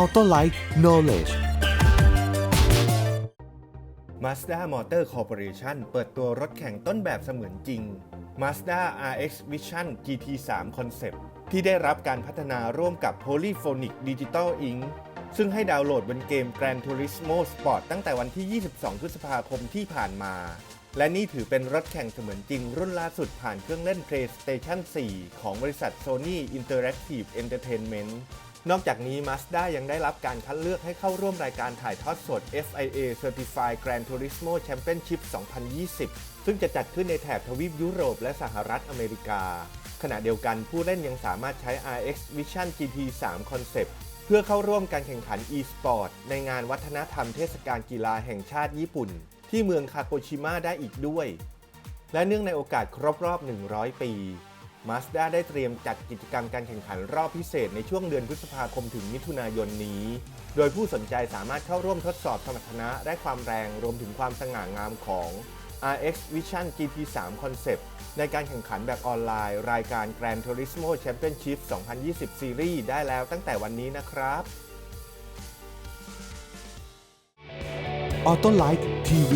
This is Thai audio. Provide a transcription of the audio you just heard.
Auto Light Knowledge Mazda Motor Corporation เปิดตัวรถแข่งต้นแบบเสมือนจริง Mazda RX Vision GT3 Concept ที่ได้รับการพัฒนาร่วมกับ Polyphonic Digital Inc. ซึ่งให้ดาวน์โหลดบนเกม Gran Turismo Sport ตั้งแต่วันที่ 22 พฤษภาคมที่ผ่านมา และนี่ถือเป็นรถแข่งเสมือนจริงรุ่นล่าสุดผ่านเครื่องเล่น PlayStation 4 ของบริษัท Sony Interactive Entertainment นอกจากนี้ Mazda ยังได้รับการคัดเลือกให้เข้าร่วมรายการถ่ายทอดสด FIA Certified Gran Turismo Championship 2020 ซึ่งจะจัดขึ้นในแถบทวีปยุโรปและสหรัฐอเมริกา ขณะเดียวกันผู้เล่นยังสามารถใช้ RX Vision GT3 Concept เพื่อเข้าร่วมการแข่งขัน e-sport ในงานวัฒนธรรมเทศกาลกีฬาแห่งชาติญี่ปุ่น ที่เมืองคาโกชิมะได้อีกด้วย และเนื่องในโอกาสครบรอบ 100 ปี Mazda ได้เตรียมจัดกิจกรรมการแข่งขันรอบพิเศษในช่วงเดือนพฤษภาคมถึงมิถุนายนนี้ โดยผู้สนใจสามารถเข้าร่วมทดสอบสมรรถนะและความแรงรวมถึงความสง่างามของ RX Vision GT3 Concept ในการแข่งขันแบบออนไลน์ รายการ Gran Turismo Championship 2020 Series ได้แล้วตั้งแต่วันนี้นะครับ Auto Light TV